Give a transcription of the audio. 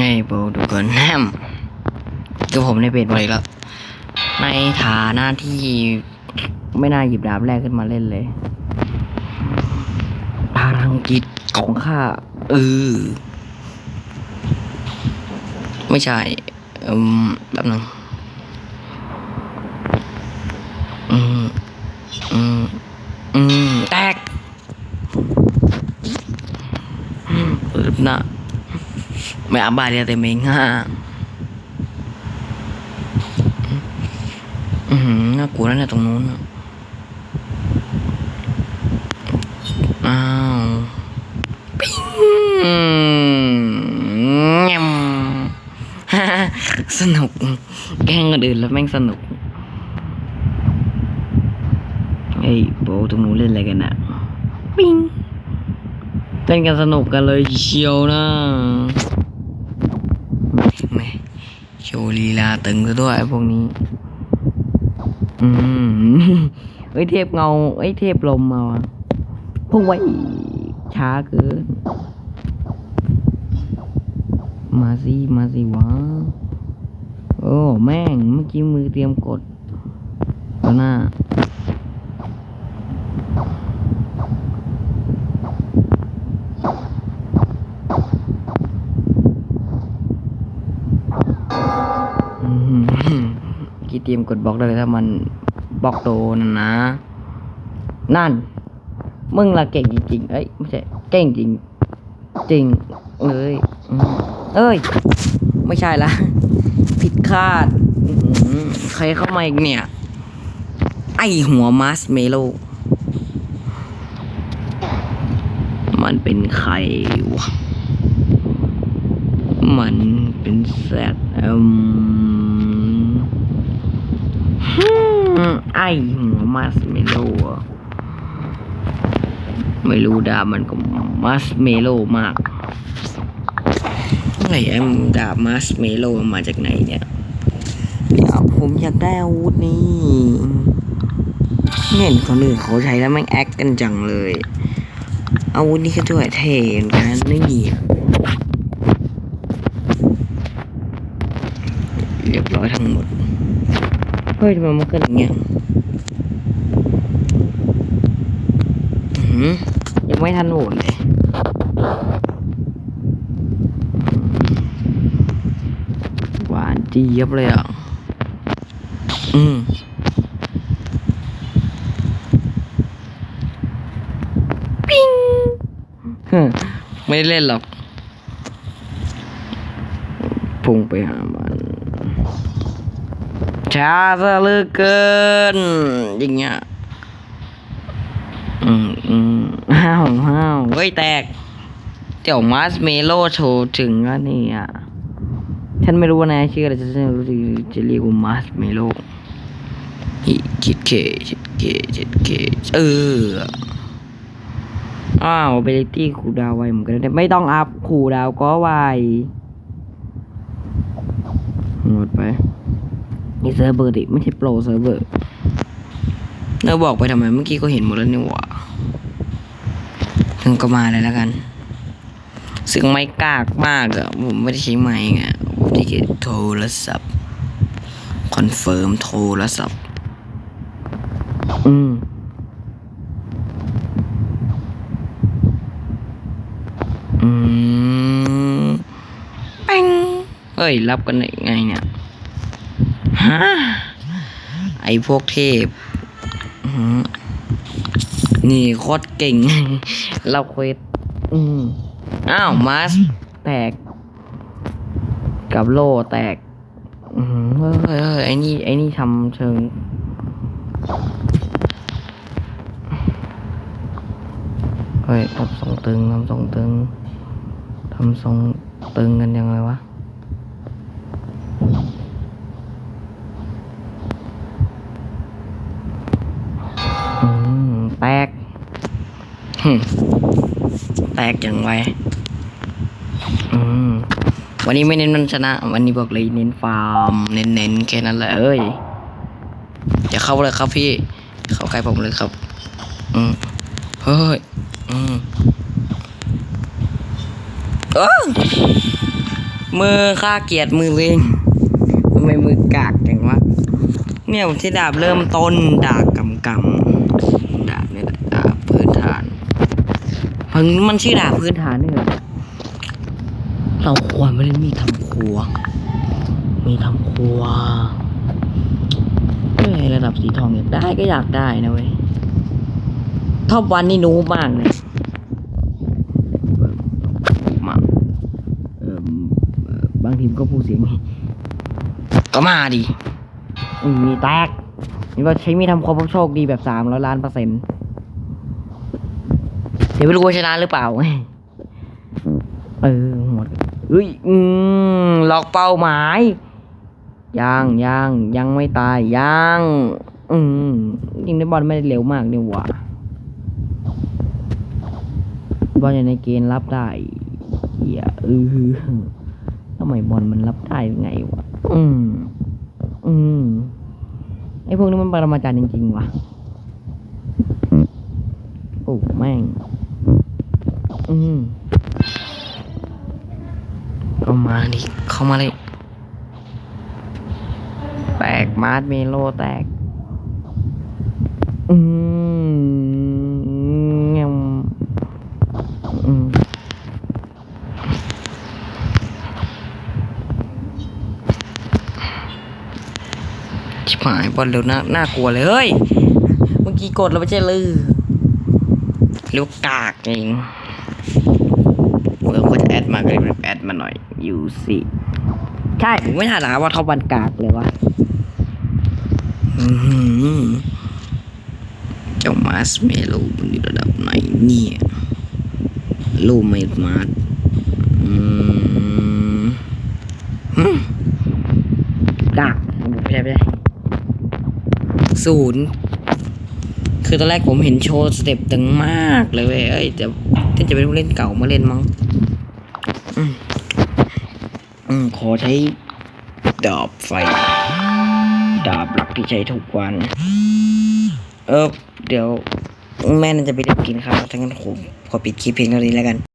ให้โบดูก่อนแฮมคือผมในเพจบอลอีกแล้ว ในฐานะที่ไม่น่าหยิบดาบแรกขึ้นมาเล่นเลยพลังจิตของข้าเออไม่ใช่อืมแป๊บนึงอืมอืมอืมแตกอืมเปิดหน้า ไม่อาบายเดียวแต่เมงฮ่าอือหือน่ากลัวแล้วเนี่ยตรงนู้นอ้าวปิ้งแงมสนุก แกล้งคนอื่นแล้วแม่งสนุกเฮ้ยโบตรงนู้นเล่นอะไรกันอะปิ้งเล่นกันสนุกกันเลยเชียวนะแม่ โชว์ลีลาตึงซะด้วยพวกนี้ อืมเฮ้ยเทพเงาเอ้ยเทพลมมาพุ่งไว้ช้าเกินมาสิมาสิวะ โอ้ แม่งเมื่อกี้มือเตรียมกดหน้า อืม กี่เตรียมกดบล็อกได้เลยถ้ามันบล็อกโดนนะ นั่น มึงละเก่งจริงๆเอ้ยไม่ใช่เก่งจริง จริงเลยอืมเอ้ย ไม่ใช่ละ ผิดคาดใครเข้ามาอีกเนี่ย ไอหัวมาสเมโล มันเป็นใครวะ มันเป็นแซดเอืมฮึ่ม ไอหัวมัสเมโลอะไม่รู้ดาบมันก็มัสเมโลมากไอ้ไอ้ดาบมัสเมโลมาจากไหนเนี่ยเดี๋ยวผมอยากได้อาวุธนี่เห็นคนอื่นเขาใช้แล้วแม่งแอคกันจังเลย อาวุธนี่ก็ด้วยเท่นกันนี่เรียบร้อยทั้งหมด เฮ้ยทำไมมันเกิดอย่างเงี้ยอื้อหือ ยังไม่ทันโหวตเลยหวานเจี๊ยบเลยอะ อืมปิ้งฮึไม่เล่นหรอกพุ่งไปหามันช้าซะเหลือเกินอย่างเงี้ยอืมอืม ห้าวห้าวเฮ้ยแตก เดี๋ยวมาสเมโลโชว์ถึงแล้วนี่อะฉันไม่รู้ว่านะชื่ออะไรฉันรู้สึกจะเรียกว่ามาสเมโลฮิคิดเคคิดเคคิดเคเอออ้าวเบลิตี้คูดาวไวเหมือนกันไม่ต้องอัพคูดาวก็ไวหมดไปนี่เซิร์ฟเวอร์ดิไม่ใช่โปรเซิร์ฟเวอร์เนอบอกไปทำไมเมื่อกี้ก็เห็นหมดแล้วนี่หว่า ถึงก็มาเลยแล้วกัน ซึ่งไม่กากมากอะผมไม่ได้ใช้ไม้ไงผมที่เก็โทรศัพท์คอนเฟิร์มโทรศัพท์อืมอืมเป้งเฮ้ย รับกันได้ไงเนี่ยฮะไอพวกเทพอื้อหือ นี่โคตรเก่ง เราเควสอืมอ้าวมาสแตก กับโล่แตกอืมเฮ้ยเฮ้ยเฮ้ยไอ้นี่ไอ้นี่ทำเชิง เฮ้ยทำทรงตึงทำทรงตึงทำทรงตึงกันยังไงวะ แตกอย่างไรอืมวันนี้ไม่เน้นมันชนะ วันนี้บอกเลยเน้นฟาร์ม เน้นๆแค่นั้นแหละเอ้ยอย่าเข้าเลยครับพี่ เข้าใกล้ผมเลยครับ อืมเฮ้ย อืมเออมือค่าเกียรติมือเองทำไมมือกากจังวะเนี่ยผมใช้ดาบเริ่มต้นดาบกำกำดาบเนี่ยแหละดาบพื้นฐาน มันมันชื่อดาบพื้นฐานนี่เหรอเราควรไม่เล่นมีดทำครัว มีทำครัวเฮ้ยระดับสีทองอยากได้ก็อยากได้นะเว้ยท็อปวันนี่นูมากเลยมากเออเอ่อบางทีมก็พูดเสียงนี้ก็มาดิอืมมีแตกนี่ว่าใช้มีดทำความโชคดีแบบสามร้อยล้านเปอร์เซ็นต์ เดี๋ยวไม่รู้ว่าชนะหรือเปล่าเออหมดเฮ้ยอืมล็อกเป้าหมายยังยังยังไม่ตายยังอืมยิงในบอลไม่ได้เร็วมากเนี่หว่าบอลอยู่ในเกณฑ์รับได้เหี้ยเออทำไมบอลมันรับได้ยังไงวะอืมอืมไอพวกนี้มันปรมาจารย์จริงๆวะโอ้แม่ง อืมเข้ามาดิเข้ามาเลย แตกมาร์ทเมโลแตก อืมเงี้ยอืมชิบหายบอลเร็วน่าน่ากลัวเลยเฮ้ย เมื่อกี้กดแล้วไม่ใช่ลือเรียกว่ากากเอง มื่อคนจะแอดมาก็รีบแอดมาหน่อยยูสิใช่ผมไม่ทันหรอกครับว่าเขาบันกากเลยวะอื้อหือเจ้ามาสเมโลมันอยู่ระดับไหนเนี่ยลูกไม่มาดอืมหึดักไม่ได้ไม่ได้ศูนย์คือตอนแรกผมเห็นโชว์สเต็ปตึงมากเลยเว้ยเอ้ยแต่ที่จะเป็นผู้เล่นเก่ามาเล่นมั้งอืม อืมขอใช้ดาบไฟ ดาบหลักที่ใช้ทุกวัน เออเดี๋ยว แม่น่าจะไปเรียกกินข้าวทั้างนั้นผมขอปิดคลิปเพียงเท่านี้แล้วกัน